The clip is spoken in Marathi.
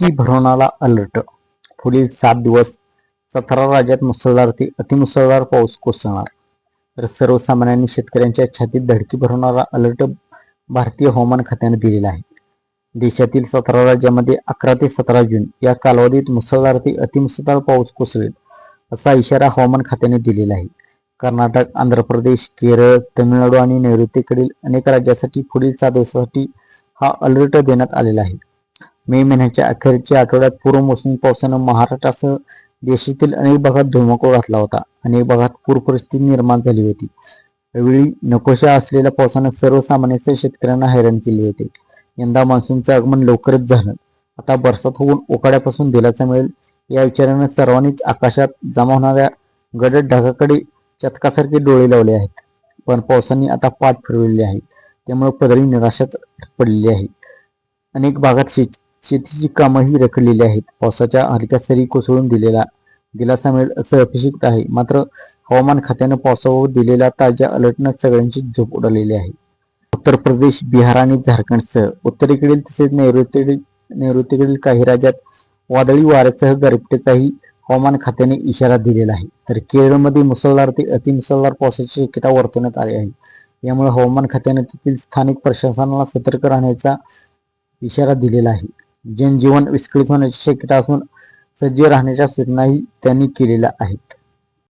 धडकी भरवणारा अलर्ट. पुढील सात दिवस सतरा राज्यात मुसळधार ते अतिमुसळधार पाऊस कोसळणार. तर सर्वसामान्यांनी शेतकऱ्यांच्या छातीत धडकी भरवणारा अलर्ट भारतीय हवामान खात्याने दिलेला आहे. देशातील सतरा राज्यामध्ये अकरा ते सतरा जून या कालावधीत मुसळधार ते अतिमुसळधार पाऊस कोसळेल असा इशारा हवामान खात्याने दिलेला आहे. कर्नाटक आंध्र प्रदेश केरळ तमिळनाडू आणि नैऋत्येकडील अनेक राज्यासाठी पुढील सात दिवसासाठी हा अलर्ट देण्यात आलेला आहे. मे महिन्याच्या अखेरच्या आठवड्यात पूर्व मोसमी पावसानं महाराष्ट्रासह देशातील अनेक भागात धुमाकूळ घातला होता. अनेक भागात पूर परिस्थिती निर्माण झाली होती. यावेळी नकोशा असलेल्या पावसानं सर्वसामान्य शेतकऱ्यांना हैराण केले होते. यंदा मान्सूनचं आगमन लवकरच झालं. आता बरसात होऊन उकाड्यापासून दिलासा मिळेल या विचारानं सर्वांनीच आकाशात जमा होणाऱ्या गडद ढगाकडे चतकासारखे डोळे लावले आहेत. पण पावसाने आता पाठ फिरवलेली आहे. त्यामुळे पदरी निराशाच पडलेली आहे. अनेक भागात शेत शेतीची कामंही रखडलेली आहेत. पावसाच्या हलक्या सरी कोसळून दिलेला दिलासा मिळेल असं अपेक्षित आहे. मात्र हवामान खात्यानं पावसावर दिलेल्या ताज्या अलर्टनं सगळ्यांची झोप उडालेली आहे. उत्तर प्रदेश बिहार आणि झारखंडसह उत्तरेकडील तसेच नैऋत्येकडील नैऋत्येकडील काही राज्यात वादळी वाऱ्यासह गारपिटीचाही हवामान खात्याने इशारा दिलेला आहे. तर केरळमध्ये मुसळधार ते अतिमुसळधार पावसाची शक्यता वर्तवण्यात आली आहे. यामुळे हवामान खात्याने तेथील स्थानिक प्रशासनाला सतर्क राहण्याचा इशारा दिलेला आहे. जनजीवन विस्कळीत होण्याची शक्यता असून सज्ज राहण्याच्या सूचनाही त्यांनी केलेल्या आहेत.